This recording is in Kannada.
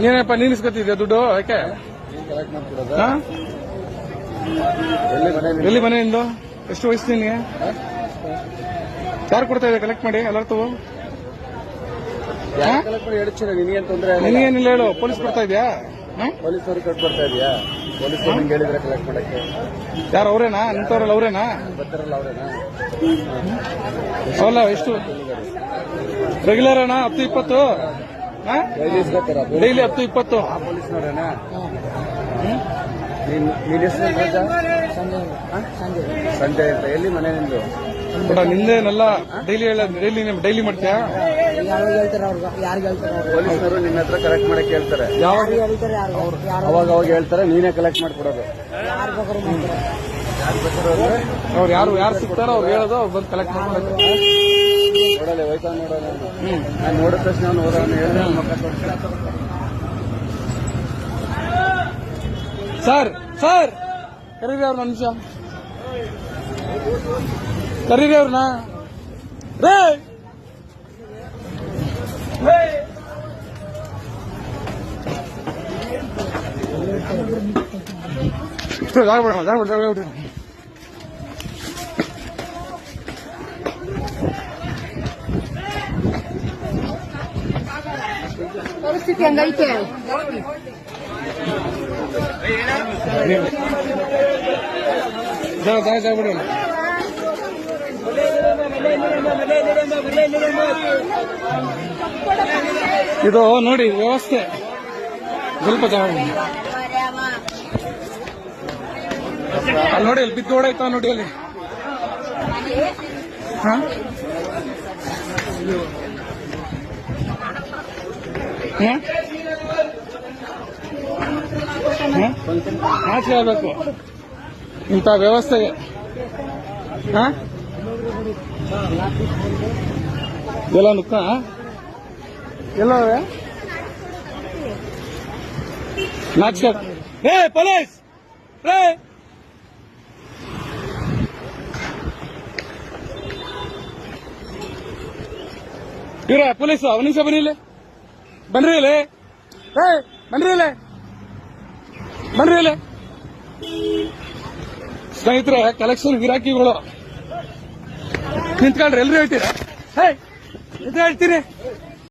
ನೀನಪ್ಪ ನೀನ್ ಇಸ್ಕೊತಿದ್ಯಾ ದುಡ್ಡು ಯಾಕೆ? ಎಲ್ಲಿ ಮನೆ ನಿಂದು? ಎಷ್ಟು ವಯಸ್ಸು ನಿನ್ಗೆ? ಯಾರು ಕೊಡ್ತಾ ಇದೆ ಕಲೆಕ್ಟ್ ಮಾಡಿ ಎಲ್ಲರೂ ತಗೋ ನಿನಗೇನಿಲ್ಲ ಹೇಳು ಪೊಲೀಸ್ ಕೊಡ್ತಾ ಇದೆಯಾ? ಪೊಲೀಸರು ಕಟ್ ಬರ್ತಾ ಇದೆಯಾ? ಪೊಲೀಸರು ನಿಂಗೆ ಹೇಳಿದ್ರೆ ಕಲೆಕ್ಟ್ ಮಾಡಕ್ಕೆ? ಯಾರು ಅವರೇನಾ? ನಿಂತವ್ರಲ್ಲ ಅವರೇನಾ? ಬರ್ತಾರಲ್ಲ ಅವ್ರೇನಾ? ಅವಲ್ಲ ಎಷ್ಟು? ರೆಗ್ಯುಲರ್ ಅಣ್ಣ ಹತ್ತು ಇಪ್ಪತ್ತು? ಡೈಲಿ ಹತ್ತು ಇಪ್ಪತ್ತು? ಪೊಲೀಸ್ನವ್ರೇನಾ? ನೀನ್ ಹೆಸರು ಸಂಜಯ್ ಅಂತ ಎಲ್ಲಿ ಮನೆ ನಿಂದು? ಬಡ ನಿಮ್ಮದೇನಲ್ಲ ಡೈಲಿ ಹೇಳ ಡೈಲಿ ಡೈಲಿ ಮಾಡ್ತೀಯಾ? ಯಾವಾಗ ಹೇಳ್ತಾರೆ ಅವ್ರಿಗೆ ಯಾರಿಗೆ ಹೇಳ್ತಾರೆ ಅವ್ರು? ಪೊಲೀಸ್ನವರು ನಿನ್ನ ಹತ್ರ ಕಲೆಕ್ಟ್ ಮಾಡಕ್ಕೆ ಹೇಳ್ತಾರೆ. ಯಾವಾಗ ಹೇಳ್ತಾರೆ ಯಾರು? ಯಾರು ಅವಾಗ ಅವಾಗ ಹೇಳ್ತಾರೆ? ನೀನೇ ಕಲೆಕ್ಟ್ ಮಾಡ್ಕೊಡೋದು. ಯಾರು ಬೇಕಾದ್ರು ಮಾಡ್ತಾರೆ. ಯಾರು ಅವ್ರು ಯಾರು ಯಾರು ಸಿಗ್ತಾರೋ ಅವ್ರು ಹೇಳೋದು ಅವ್ರು ಬಂದು ಕಲೆಕ್ಟ್ ಮಾಡ್ಕೊಂಡು ನೋಡಲ್ಲ ಹೋಯ್ತಾ ನೋಡೋಣ ನಾನು ನೋಡಿದ ತಕ್ಷಣ ನಾನು ಹೋದವನು ಹೇಳಿದ್ರೆ ಸರ್ ಸರ್! ಕರೀರಿ ಅವ್ರನ್ನ ನಿಮಿಷ. ಕರೀರಿ ಅವ್ರನ್ನ. ರೇ! ಪರಿಸ್ಥಿತಿ ಹಂಗೈತೆ. ಇದು ನೋಡಿ ವ್ಯವಸ್ಥೆ. ಸ್ವಲ್ಪ ಜಾಗ ನೋಡಿ, ಅಲ್ಲಿ ಬಿದ್ದು ಓಡಾಯ್ತಾ ನೋಡಿ ಅಲ್ಲಿ. ಹಾ? ನಾಚಿಕೆ ಆಗ್ಬೇಕು ಇಂಥ ವ್ಯವಸ್ಥೆಗೆ. ಹಾ? ಎಲ್ಲ ನುಕ್ಕ? ಎಲ್ಲವೇ? ನಾಚಿಕೆ ಏ, ಪೊಲೀಸ್! ರೇ ಇವ್ರ ಪೊಲೀಸ್ ಅವನಿಸ ಬನ್ನಿ ಇಲ್ಲಿ. ಬನ್ರಿ ಇಲ್ಲಿ. ಏ ಬನ್ರಿ ಇಲ್ಲಿ. ಬನ್ರಿ ಇಲ್ಲಿ. ಸ್ನೇಹಿತರೆ ಕಲೆಕ್ಷನ್ ಗಿರಾಕಿಗಳು ನಿಂತ್ಕೊಂಡ್ರೆ ಎಲ್ರು ಹೇಳ್ತೀರಾ? ಹೇ ನಿಂತ ಹೇಳ್ತೀನಿ